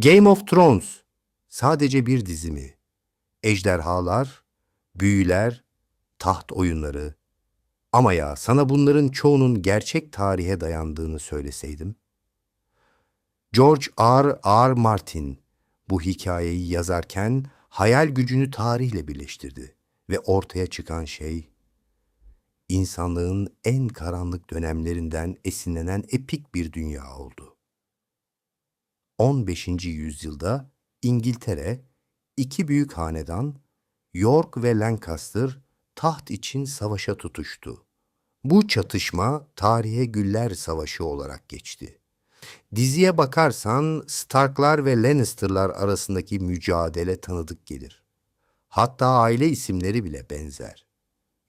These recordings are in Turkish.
Game of Thrones sadece bir dizi mi? Ejderhalar, büyüler, taht oyunları. Ama ya sana bunların çoğunun gerçek tarihe dayandığını söyleseydim. George R. R. Martin bu hikayeyi yazarken hayal gücünü tarihle birleştirdi ve ortaya çıkan şey insanlığın en karanlık dönemlerinden esinlenen epik bir dünya oldu. 15. yüzyılda İngiltere, iki büyük hanedan, York ve Lancaster taht için savaşa tutuştu. Bu çatışma tarihe Güller Savaşı olarak geçti. Diziye bakarsan Starklar ve Lannister'lar arasındaki mücadele tanıdık gelir. Hatta aile isimleri bile benzer.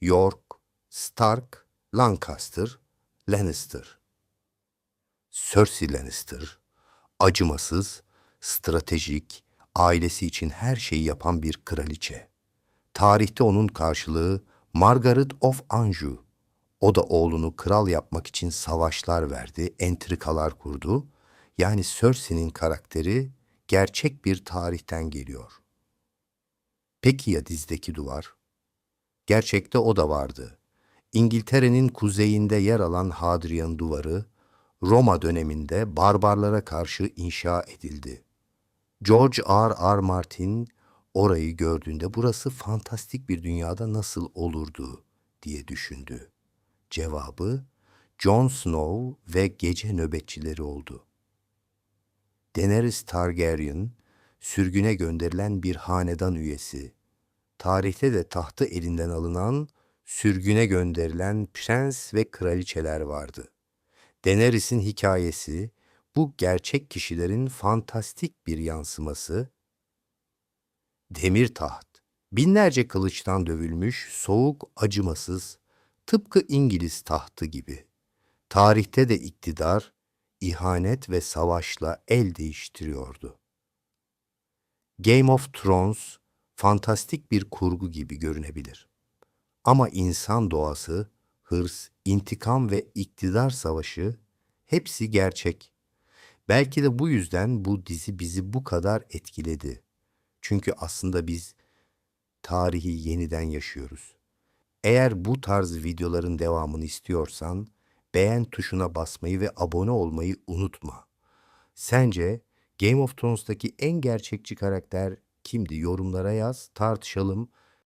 York, Stark, Lancaster, Lannister. Cersei Lannister, acımasız, stratejik, ailesi için her şeyi yapan bir kraliçe. Tarihte onun karşılığı Margaret of Anjou. O da oğlunu kral yapmak için savaşlar verdi, entrikalar kurdu. Yani Cersei'nin karakteri gerçek bir tarihten geliyor. Peki ya dizdeki duvar? Gerçekte o da vardı. İngiltere'nin kuzeyinde yer alan Hadrian Duvarı, Roma döneminde barbarlara karşı inşa edildi. George R. R. Martin orayı gördüğünde burası fantastik bir dünyada nasıl olurdu diye düşündü. Cevabı Jon Snow ve gece nöbetçileri oldu. Daenerys Targaryen sürgüne gönderilen bir hanedan üyesi. Tarihte de tahtı elinden alınan, sürgüne gönderilen prens ve kraliçeler vardı. Daenerys'in hikayesi bu gerçek kişilerin fantastik bir yansıması. Demir taht, binlerce kılıçtan dövülmüş, soğuk, acımasız, tıpkı İngiliz tahtı gibi. Tarihte de iktidar, ihanet ve savaşla el değiştiriyordu. Game of Thrones fantastik bir kurgu gibi görünebilir. Ama insan doğası, hırs, intikam ve iktidar savaşı hepsi gerçek. Belki de bu yüzden bu dizi bizi bu kadar etkiledi. Çünkü aslında biz tarihi yeniden yaşıyoruz. Eğer bu tarz videoların devamını istiyorsan beğen tuşuna basmayı ve abone olmayı unutma. Sence Game of Thrones'taki en gerçekçi karakter kimdi? Yorumlara yaz, tartışalım.